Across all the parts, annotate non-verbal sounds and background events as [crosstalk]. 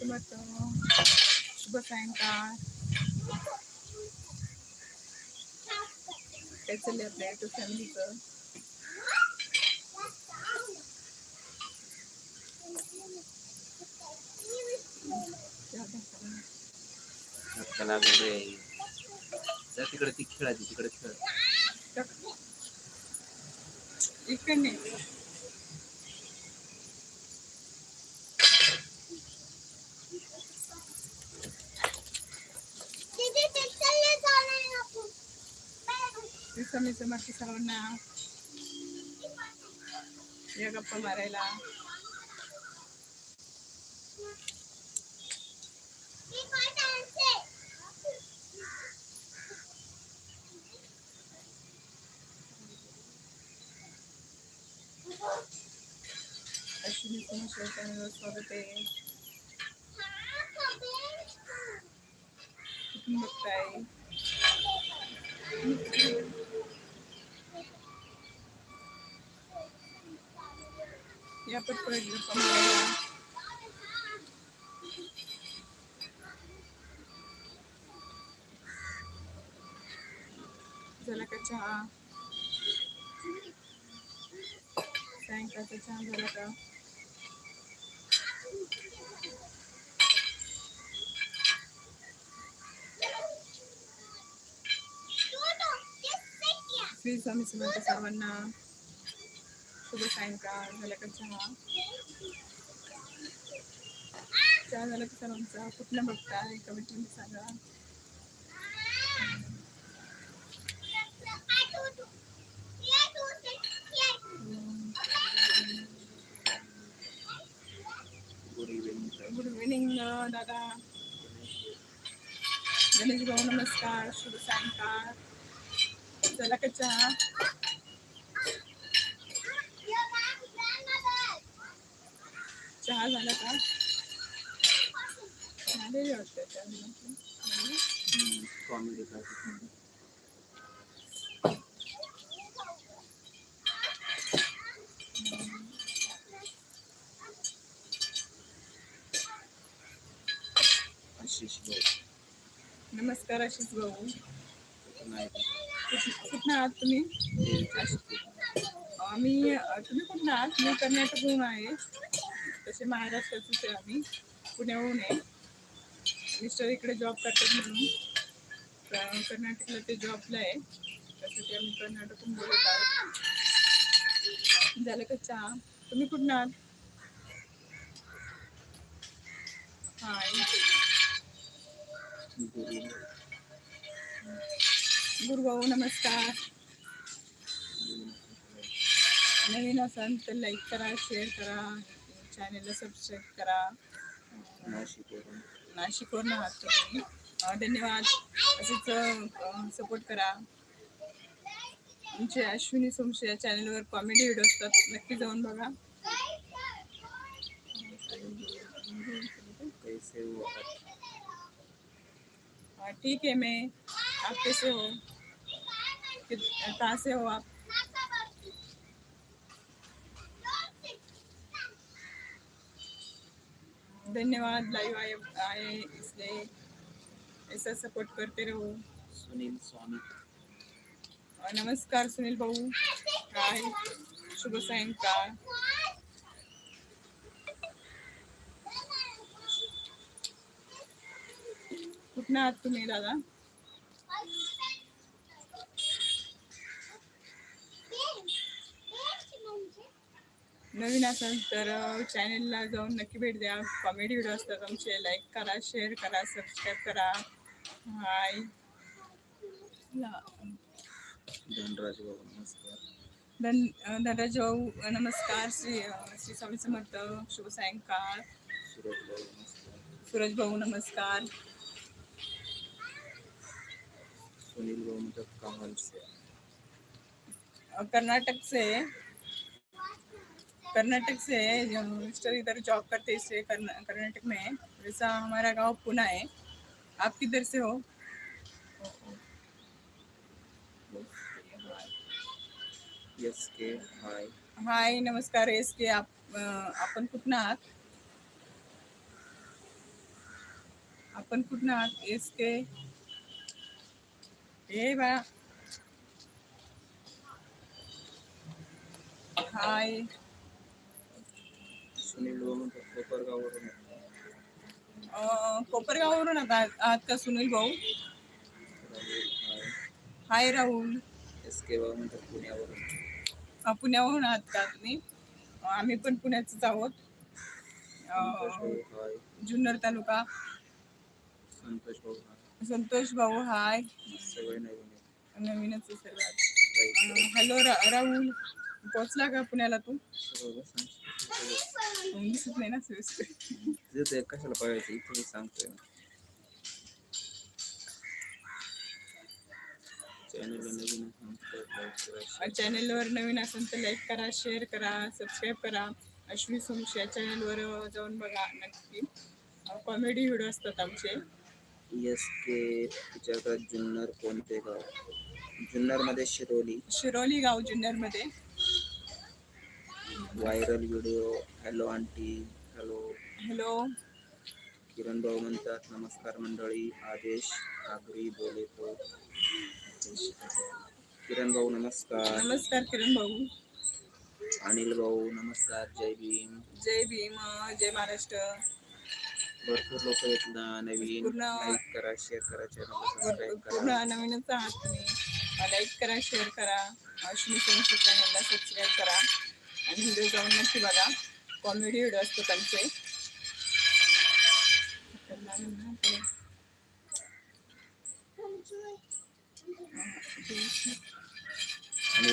स्वामी शुभ सायंकाळ काय चाललंय आपल्या युट्यूब फॅमिलीचं त्याला वेगळे आहे. जा तिकडे ती खेळायची तिकडे खेळ इकडे नाही श्री स्वामी समर्थ सर्वांना या गप्पा मारायला अश्विनी समस्या चॅनलवर स्वागत आहे कुठून बघताय या पटकन गप्पा मारायला झाला का चहा? सायंकाळचा चहा झाला का? सर्वांना. शुभ सायंकाळ झाला का चहा? चहा झाला का सर्वांचा? कुठला बघताय कमेंटमध्ये सांगा. गुड इव्हिनिंग इव्हिनिंग दादा. गणेश भाऊ नमस्कार. शुभ सायंकाळ. झाला का चहा? चहा झाला का? झालेली वाटतं चहा नमस्कार आशिष भाऊ. कुठनं आहात तुम्ही? आम्ही तुम्ही कुठनं आहात? मी कर्नाटकहून आहे. तसे महाराष्ट्राचेच आहे आम्ही. पुण्याहून आहे. मिस्टर इकडे जॉब करतात म्हणून. कर्नाटकला ते जॉबला आहे. त्यासाठी आम्ही कर्नाटकून बोलत आहोत. झालं का चहा? तुम्ही कुठनं आहात? हाय. गुरुभाऊ नमस्कार. नवीन असाल तर लाईक करा शेअर करा. चॅनलला सबस्क्राईब करा. नाशिकवरून नाशिकवरून आहात तुम्ही. धन्यवाद. असंच सपोर्ट करा. आमचे अश्विनी सोमशे या चॅनलवर कॉमेडी व्हिडिओ असतात नक्की जाऊन बघा. हो ठीक है मैं आप कैसे हो कित- कहाँ से हो आप. धन्यवाद लाइव आए आए इसलिए ऐसा सपोर्ट करते रहो। सुनील स्वामी और नमस्कार सुनील भाऊ हाय शुभ सायंकाळ कुठनं आहात तुम्ही दादा। नवीन असाल तर चॅनलला जाऊन नक्की भेट द्या. कॉमेडी व्हिडिओ असतात आमचे. लाईक करा शेअर करा सबस्क्राईब करा. हाय धनराज भाऊ नमस्कार. धन धनराज भाऊ नमस्कार. श्री श्री स्वामी समर्थ शुभ सायंकाळ. सूरज भाऊ नमस्कार. सूरज भाऊ नमस्कार. सुनील भाऊ मतलब कमाल से अ, कर्नाटक से कर्नाटक से जो मिस्टर इधर जॉब करते इसलिए कर्नाटक में है। वैसा हमारा गाँव पुना है। आप किधर से हो? यस के हाय हाय नमस्कार एस के आप अ, आपण कुठनं आहात? आपण कुठं आहात एस के ए बाळा हाय सुनील भाऊ कोपरगाववरून कोपरगाववरून आहात आहात का सुनील भाऊ? हाय राहुल. एस के भाऊ म्हणतात पुण्यावरून. पुण्यावरून आहात का तुम्ही? आम्ही पण पुण्याचेच आहोत. जुन्नर तालुका. संतोष भाऊ हाय. संतोष भाऊ हाय. नवीनच सर्वात. हॅलो राहुल पोचला का पुण्याला तू? सगळं सांग. दिसत नाही ना सुरेश तिथं ते कशाला पाहायचं इथे मी सांगतोय चॅनेलवर नवीन असेल तर लाईक करा शेअर करा सबस्क्राईब करा. अश्विनी सोमश या चॅनेलवर जाऊन बघा नक्की. कॉमेडी व्हिडिओ असतात आमचे. एस के तुझ्याकडे जुन्नर कोणते गाव? जुन्नरमध्ये शिरोली. शिरोली गाव जुन्नरमध्ये. Viral video hello aunty hello. Hello. Kiran भाऊ म्हणतात नमस्कार मंडळी आदेश आगरी बोले तो किरण भाऊ नमस्कार. नमस्कार किरण भाऊ. अनिल भाऊ नमस्कार जय भीम. जय भीम जय महाराष्ट्र. भरपूर लोक आहेत ना नवीन. पूर्ण- लाईक करा शेअर करा चॅनल सबस्क्राईब पूर्ण करा. नवीनच आहात तुम्ही. लाईक करा शेअर करा. अश्विनी सोमश चॅनलला सबस्क्राईब करा. व्हिडिओ जाऊन नक्की बघा. कॉमेडी व्हिडिओ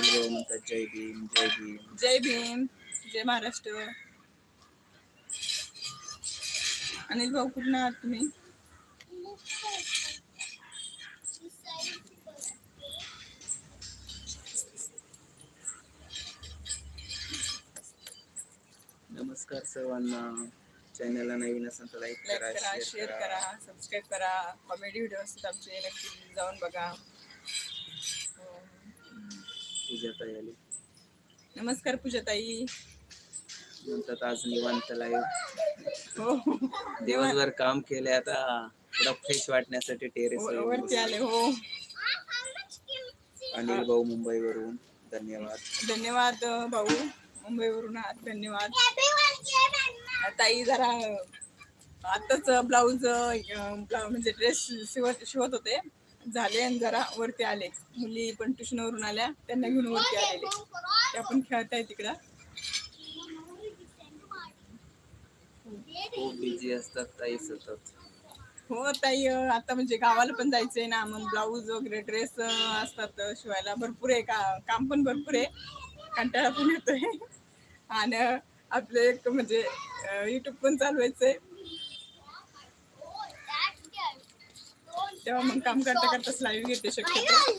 भाऊ म्हणतात जय भीम जय भीम. जय भीम जय महाराष्ट्र. अनिल भाऊ कुठून आहात तुम्ही? नमस्कार सर्वांना. चॅनलला नवीन असेल तर लाईक लाईक करा करा शेअर करा. करा सबस्क्राईब करा. कॉमेडी व्हिडिओ असतात आमचे नक्की जाऊन बघा. हो. पूजा ताई आली नमस्कार पूजाताई. म्हणतात आज निवांत लाईव्ह हो. दिवसभर काम केले आता. थोडा फ्रेश वाटण्यासाठी टेरेस वर- वरती आले हो. अनिल भाऊ मुंबईवरून. धन्यवाद. धन्यवाद भाऊ. मुंबईवरून आहात धन्यवाद. ताई जरा आताच ब्लाऊज म्हणजे ड्रेस शिवत शिवत होते. झाले आणि जरा वरती आले. मुली पण ट्युशनवरून आल्या त्यांना घेऊन वरती आलेले. त्या पण खेळताय तिकडं. खूप बिझी असतात ताई सतत. हो ताई आता म्हणजे गावाला पण जायचंय ना मग ब्लाऊज वगैरे ड्रेस असतात शिवायला. भरपूर आहे का काम पण भरपूर आहे. कंटाळा पण येतोय. आणि आपलं एक म्हणजे युट्यूब पण चालवायचंय तेव्हा मग काम करता करताच लाईव्ह घेते शक्यतो.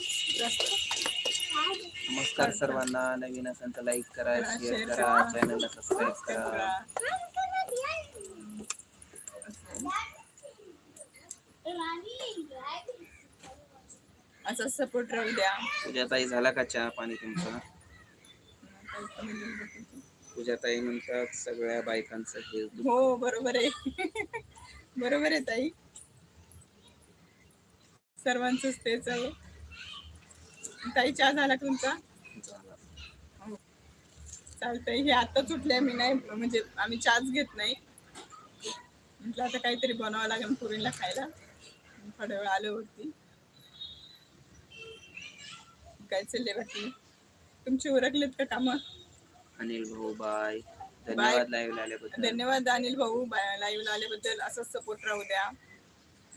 नमस्कार सर्वांना. नवीन असेल तर लाईक करा शेअर करा. चॅनलला सबस्क्राईब करा. असं सपोर्ट राहू द्या. पूजा ताई झाला का चहा पाणी तुमचा? पूजा ताई म्हणतात सगळ्या बायकांचं हे हो बरोबर आहे. [laughs] बरोबर आहे ताई. सर्वांच तेच आहे. ताई चहा झाला का तुमचा. हो. चालतंय. हे आताच उठले मी नाही म्हणजे आम्ही चहाच घेत नाही. म्हटलं आता काहीतरी बनवावं लागेल पुरीला खायला. थोड्या वेळ आलो होती काय चालले बाकी? तुमची उरकलेत का कामं? अनिल भाऊ बाय. धन्यवाद लाईव्ह आल्याबद्दल. धन्यवाद अनिल भाऊ लाईव्ह आल्याबद्दल असंच सपोर्ट राहू द्या.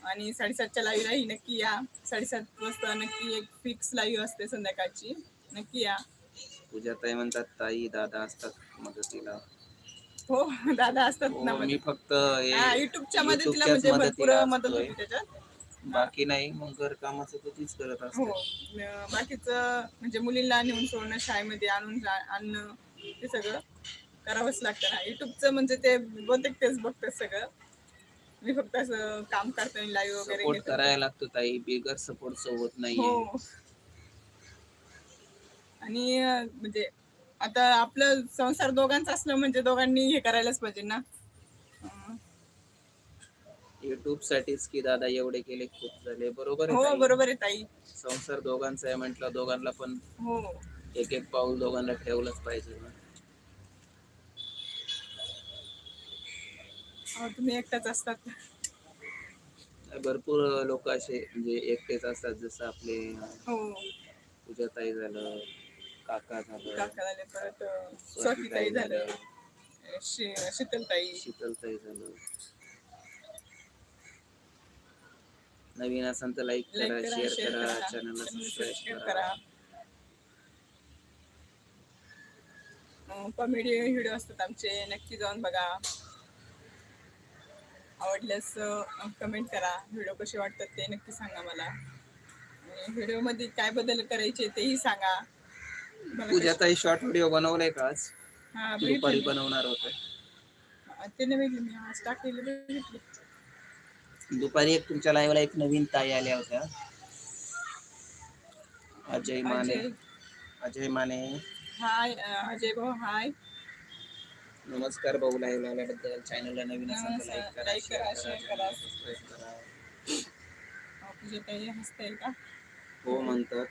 आणि साडेसातच्या लाईव्हला ही नक्की या. साडेसात वाजता नक्की एक फिक्स लाईव्ह असते संध्याकाळची. नक्की या. पूजा ताई म्हणतात ताई दादा असतात मदतीला. हो [laughs] दादा असतात ना हो, मी फक्त हे युट्यूबच्या मदतीला युट्यूबच्याच म्हणजे भरपूर मदत असतोय. होती त्याच्यात. बाकी नाही मग घर कामाचं तर तीच करत हो. असते बाकीचं म्हणजे मुलींना नेऊन सोडणं शाळेमध्ये आणून जा- आणणं ते सगळं करावंच लागतं ना. युट्यूबचं म्हणजे ते बहुतेक तेच बघतात सगळं. मी फक्त असं काम करताना लाईव्ह वगैरे सपोर्ट घेते. करायला लागतो ताई. बिगर सपोर्ट होत नाहीये. हो. आणि अं, म्हणजे आता आपलं संसार दोघांचा असलं म्हणजे दोघांनी हे करायलाच पाहिजे ना. युट्यूब साठीच की दादा एवढे केले खूप झाले. बरोबर आहे हो ताई. बरोबर आहे ताई. संसार दोघांचा आहे म्हटलं दोघांना पण हो. एक एक पाऊल दोघांना ठेवलंच पाहिजे ना. अहो, तुम्ही एकटाच असतात. भरपूर लोक असे म्हणजे एकटेच असतात जसं आपले हो. पूजाताई झालं काका झालं काका झाले परत अं, स्वातीताई झालं. शि- शीतलताई. शीतलताई झालं. नवीन असेल तर लाईक करा शेअर करा चॅनलला channel सबस्क्राईब करा. कॉमेडी व्हिडिओ असतात आमचे. नक्की जाऊन बघा. आवडल्यास कमेंट करा. व्हिडिओ कसे वाटतात ते नक्की सांगा मला. व्हिडिओमध्ये काय बदल करायचे तेही सांगा. पूजाताई शॉर्ट व्हिडिओ बनवलाय का आज? हा दुपारी बनवणार होते. ते नाही मी. आज टाकलेले बघितले दुपारी एक तुमच्या लाईव्हला एक नवीन ताई आल्या होत्या. अजय माने. अजय. माने. हाय अजय भाऊ हाय नमस्कार भाऊ लाईव्ह आल्याबद्दल. चॅनलला नवीन असेल नमस्कार. लाईक करा शेअर करा. सबस्क्राईब करा. हसताय का? हो म्हणतात.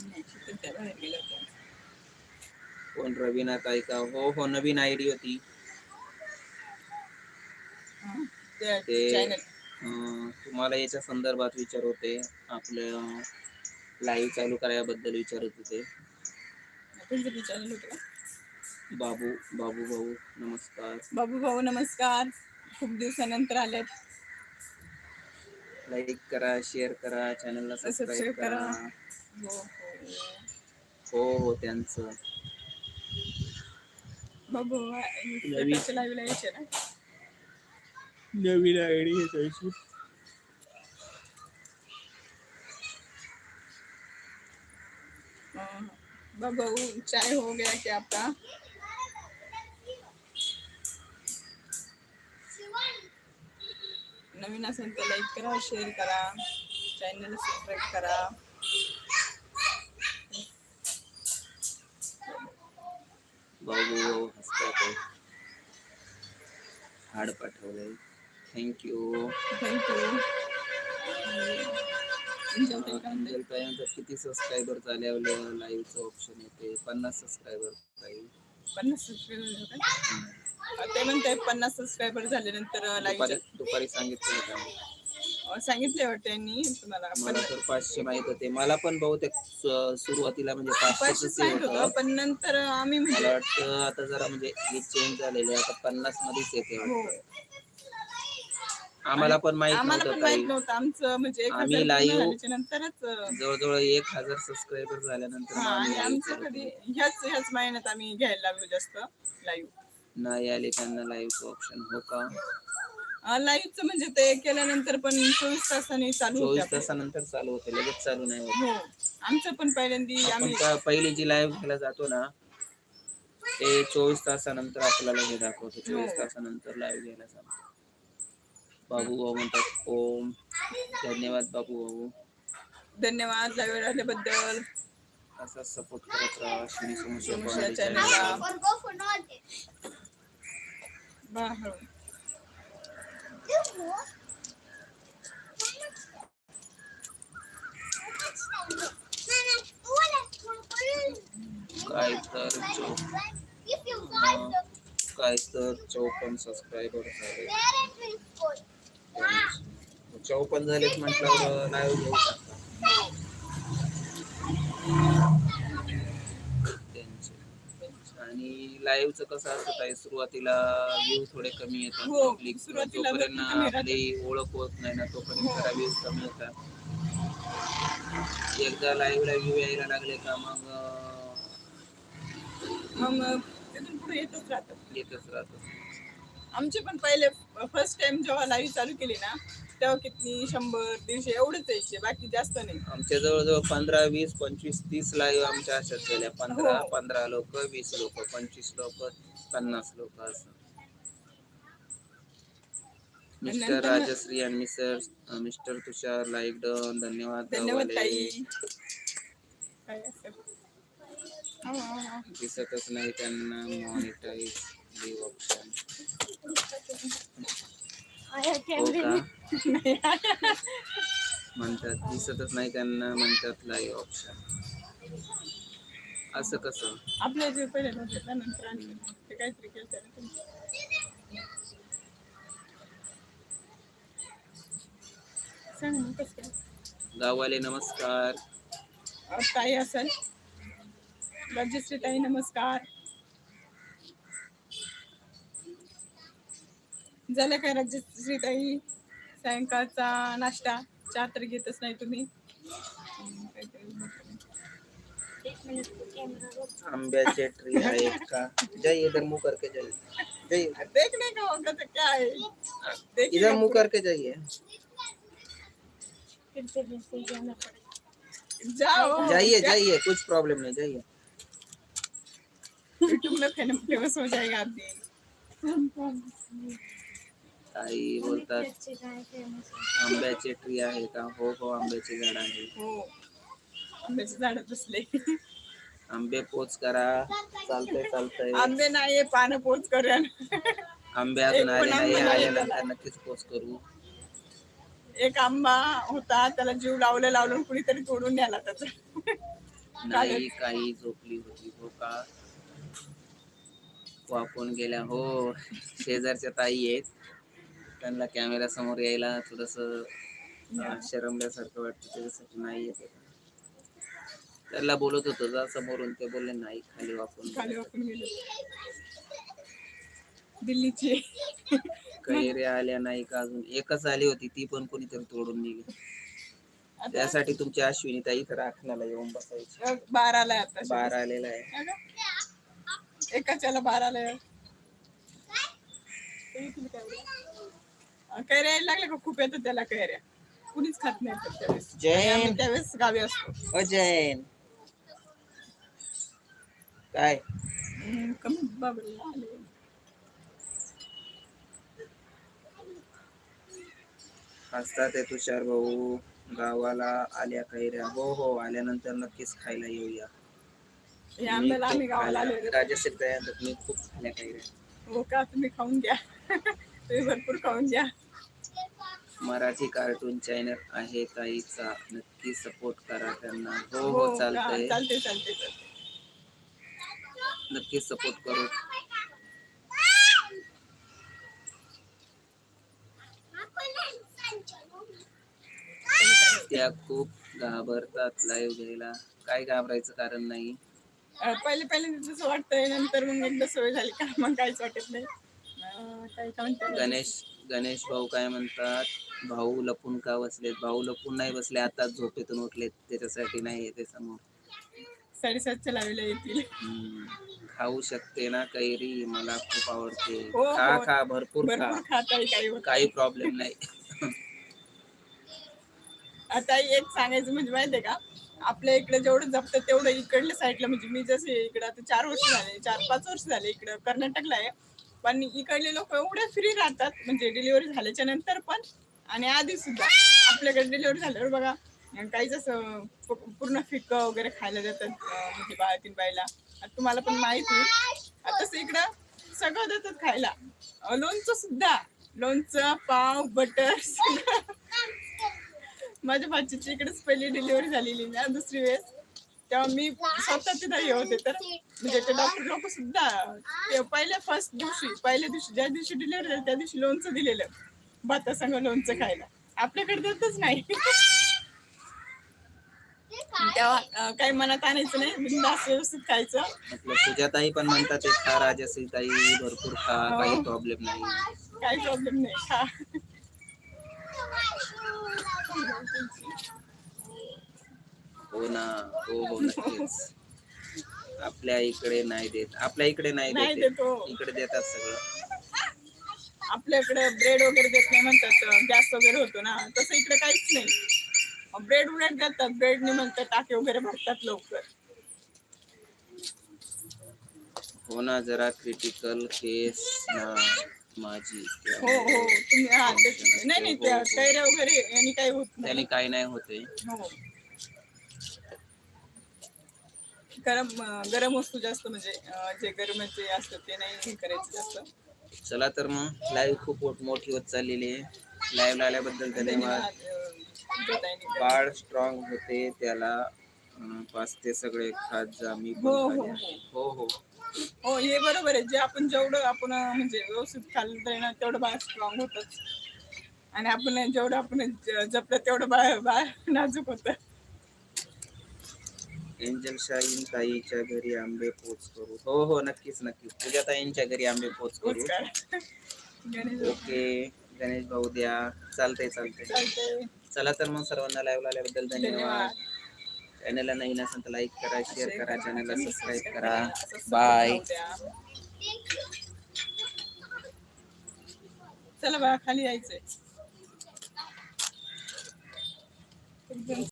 नाही, बाहेर गेल्या होत्या. कोण रवीना ताई का? हो हो नवीन आयडी होती. हं, ते- अं, तुम्हाला याच्या संदर्भात विचार होते आपलं लाईव्ह चालू करायाबद्दल विचारत होते. बाबू बाबू भाऊ नमस्कार. बाबू भाऊ नमस्कार. खूप दिवसानंतर आलेत. लाईक करा शेअर करा चॅनलला सबस्क्राईब Subscribe करा. करा. हो हो. हो हो त्यांचं. बाबू नवीन- लाईव्हला यायचे ना नवीन आयडी अं, बाबू चाय हो गया क्या आपका नवीन असेल तर लाईक करा शेअर करा चॅनल सबस्क्राईब करा हसतात हाड पाठवलंय. थँक्यू थँक्यू किती सबस्क्रायबर झाले लाईव्हचं ऑप्शन येते. पन्नास सबस्क्रायबर ताई. पन्नास सबस्क्रायबर ते म्हणते पन्नास सबस्क्रायबर झाल्यानंतर दुपारी लाईव्ह दुपारी सांगितलं सांगितले वाटते यांनी तुम्हाला मला तर पाचशे माहीत होते. मला पण बहुतेक सु- सुरुवातीला म्हणजे पाचशे पाचशेच सांगितलं होतं होतं. पण नंतर आम्ही मला म्हणजे वाटतं आता जरा म्हणजे हे चेंज झालेले आता पन्नास मध्येच येते हो. वाटतं. आम्हाला पण माहीत आम्हाला नव्हतं पण माहीत नव्हतं आमचं म्हणजे एक आम्ही हजार पूर्ण live- झाल्याच्या नंतरच अं, जवळजवळ एक हजार सबस्क्रायबर झाल्यानंतर हा मग आम्ही आणि आमचं कधी होतो. ह्याच ह्याच महिन्यात आम्ही घ्यायला लागलो जास्त लाईव्ह नाही आले त्यांना लाईव्ह ऑप्शन हो का? लाईव्हचं म्हणजे ते केल्यानंतर पण चोवीस तासांनी चालू होते चोवीस आपले. तासानंतर चालू होते लगेच चालू नाही होत हो आमचं पण पहिल्यांदी आपण आम्ही का- पहिली जी लाईव्ह घ्यायला जातो ना ते चोवीस तासानंतर आपल्याला हे दाखवतो चोवीस हो. तासानंतर लाईव्ह घ्यायला जातो बाबू भाऊ म्हणतात ओम धन्यवाद बाबू भाऊ धन्यवाद लाईव्ह आल्याबद्दल असा सपोर्ट करत राहा श्री समस्या समस्या comedy channel channel ला. ला. बा हळू. काय तर चौ काय तर चौपन्न सबस्क्रायबर झाले चौपन्न झालेत म्हटल्यावर लाईव्ह घेऊ शकता त्यांचे आणि लाईव्हचं कसं असतं ताई सुरुवातीला व्ह्यू थोडे कमी येतात हो, पब्लिक सुरुवातीला जोपर्यंत कमी राहतात. आपली ओळख होत नाही ना तोपर्यंत हो. जरा व्ह्यू कमी येतात एकदा लाईव्हला व्ह्यू यायला लागले का मग अं, मग तिथून पुढे येतच राहतात येतच राहतो आमचे पण पहिले फर्स्ट टाइम जेव्हा लाईव्ह चालू केली ना तेव्हा किती शंभर दीडशे एवढेच यायचे बाकी जास्त नाही आमच्या जवळजवळ पंधरा वीस पंचवीस तीस लाईव्ह आमच्या अशाच गेल्या पंधरा हो. पंधरा लोक वीस लोक पंचवीस लोक पन्नास लोक असं मिस्टर नंतर- राजश्री आणि mister mister Tushar like done धन्यवाद धन्यवाद गावाले. ताई काय असेल हो, हो, हो. दिसतच नाही त्यांना मॉनिटाईज ऑप्शन. म्हणतात दिसतच नाही त्यांना म्हणतात लाईव्ह ऑप्शन असं कसं? आपल्या जे पहिले नव्हते आणले ते काहीतरी केलं. सांग मग कसं काय? गाववाले नमस्कार. ताई असेल. राजश्री ताई नमस्कार. झालं काय राजश्री ताई सायंकाळचा नाश्ता. चहा तर घेतच नाही तुम्ही. आंब्याचे ट्री आहेत का? जय इधर मुंह करके जाइए जय. देखने का होगा तो क्या है? देखिए इधर मुंह करके जाइए जाओ। जाइए जाइए कुछ प्रॉब्लम नहीं जाइए। यूट्यूब में फेमस हो जाएगा आदमी। ताई बोलतात आंब्याचे ट्री आहे का? हो हो आंब्याचे झाड आहे. हो. बसले आंबे पोच करा. चालतंय चालतंय. आंबे नाही पानं पोच करूया आंबे अजून आले नाही. आल्यानंतर नक्कीच पोच करू. एक आंबा होता त्याला जीव लावलं लावलं कुणीतरी तोडून न्याला त्याचा. नाही काही झोपली होती हो का? वापून गेल्या हो. शेजारच्या ताई आहेत. त्यांना कॅमेरा समोर यायला थोडस शरमल्यासारखं वाटतं त्याच्यासाठी नाही येत. त्याला बोलत होतो जा समोरून. ते बोलले नाही खाली वापून खाली वाकून गेले. दिल्लीची. कैरे आल्या नाही का अजून? एकच आली होती ती पण कोणीतरी तोडून निघे आता त्यासाठी तुमची अश्विनी ताई इथं राखण्याला येऊन बसायची. बाराला आहे आता बार आलेला आहे. एकाच्याला बाराला आहे. कैऱ्या यायला लागल्या का? खूप येतं त्याला कैऱ्या. कुणीच खात नाही त्यावेळेस. आणि आम्ही जैन त्यावेळेस गावी असतो. काय? हम्म, कमी बाबरीला आले. हसतात ते तुषार भाऊ. गावाला आल्या कैऱ्या. हो हो आल्यानंतर नक्कीच खायला येऊया. आंब्याला आम्ही गावाला आलो राजश्री म्हणतात, मी खूप खाल्ल्या कैऱ्या. हो का? तुम्ही खाऊन घ्या. [laughs] तुम्ही भरपूर खाऊन घ्या. मराठी कार्टून चॅनल आहे ताईचा. नक्की सपोर्ट करा त्यांना. हो हो हो चालतंय. का? चालते चालते चालते नक्कीच सपोर्ट करू. त्या खूप घाबरतात लाईव्ह घ्यायला. काय घाबरायचं कारण नाही. अं, पहिले पहिले जसं वाटतंय नंतर मग एकदा सवय झाली का मग काहीच वाटत नाही. अं, काय काय म्हणतात गणेश गणेश भाऊ काय म्हणतात? भाऊ लपून का बसलेत? भाऊ लपून नाही बसले आता झोपेतून उठलेत. त्याच्यासाठी नाही येते समोर. साडेसातच्या लावीला येतील. खाऊ शकते ना कैरी? मला खूप आवडते. हो, खा हो. खा भरपूर खा. भरपूर खात आहे काही होत काही प्रॉब्लेम नाही. [laughs] आता एक सांगायचं म्हणजे माहितीये का? आपल्या इकडे जेवढं जपतं तेवढं इकडल्या साईडला म्हणजे मी जसे इकडे आता चार वर्ष झाले चार पाच वर्ष झाले इकडं कर्नाटकला आहे. पण इकडले लोक एवढे फ्री राहतात म्हणजे डिलिव्हरी झाल्याच्यानंतर पण आणि आधी सुद्धा आपल्याकडे डिलिव्हरी झाल्यावर बघा काहीच असं पूर्ण फिक वगैरे खायला देतात म्हणजे बाळातील बाईला. तुम्हाला पण माहिती आहे. तसं इकडं सगळं देतात खायला. लोणचं सुद्धा. लोणचं पाव बटर माझ्या भाचीची इकडेच पहिली डिलिव्हरी झालेली ना दुसरी वेळेस. तेव्हा मी स्वतः तिथं हे होते. तर म्हणजे ते डॉक्टर लोक सुद्धा ते पहिल्या फर्स्ट दिवशी पहिल्या दिवशी ज्या दिवशी डिलिव्हरी झाली त्या दिवशी लोणचं दिलेलं. भाता संग लोणचं खायला. आपल्याकडे देतच नाही. तेव्हा काही मनात आणायचं नाही. बिंदास व्यवस्थित खायचं. म्हटलं तुझ्या ताई पण म्हणतात खा राजश्री ताई भरपूर खा हो. काही प्रॉब्लेम नाही. काही प्रॉब्लेम नाही. खा. हो ना हो हो नक्कीच. आपल्या इकडे नाही देत. आपल्या इकडे नाही नाही देत. देतो. इकडे देतात सगळं. आपल्याकडे ब्रेड वगैरे देत नाही म्हणतात गॅस वगैरे होतो ना. तसं इकडे काहीच नाही. ब्रेड उलट देतात ब्रेडने म्हणतात टाके वगैरे भरतात लवकर. हो ना जरा क्रिटिकल केस ना माझी. हो हो. तुम्ही हा ते- नाही नाही त्या कैऱ्या वगैरे यांनी काही होत नाही. त्याने काही नाही होते हो. गरम अं, गरम वस्तू जास्त म्हणजे अं, जे गरमाचे असतात ते नाही हे करायचं जास्त. चला तर मग लाईव्ह खूप मोठ- होत चाललेली आहे. लाईव्ह आल्याबद्दल धन्यवाद. बाळ स्ट्रॉंग होते त्याला अं, पाचते सगळे खात जा मी हो, हो, खाते. हो हो. हो हे. बरोबर आहे. जे आपण जेवढं आपण म्हणजे व्यवस्थित खाल्लं आहे ना तेवढं बाळ स्ट्रॉंग होतच. आणि आपण जेवढं आपण जपलं तेवढं बाळ बाळ नाजूक होतं. एंजल शाहीन ताईच्या घरी आंबे पोच करू. हो हो नक्कीच नक्कीच. तुझ्या ताईंच्या घरी आंबे पोच करू. ओके गणेश भाऊ द्या. चालतंय चालतंय. चला तर मग सर्वांना लाईव्ह आल्याबद्दल धन्यवाद. चॅनलला नवीन असेल तर लाईक करा शेअर करा चॅनलला सबस्क्राईब करा. बाय. चला बा खाली यायचंय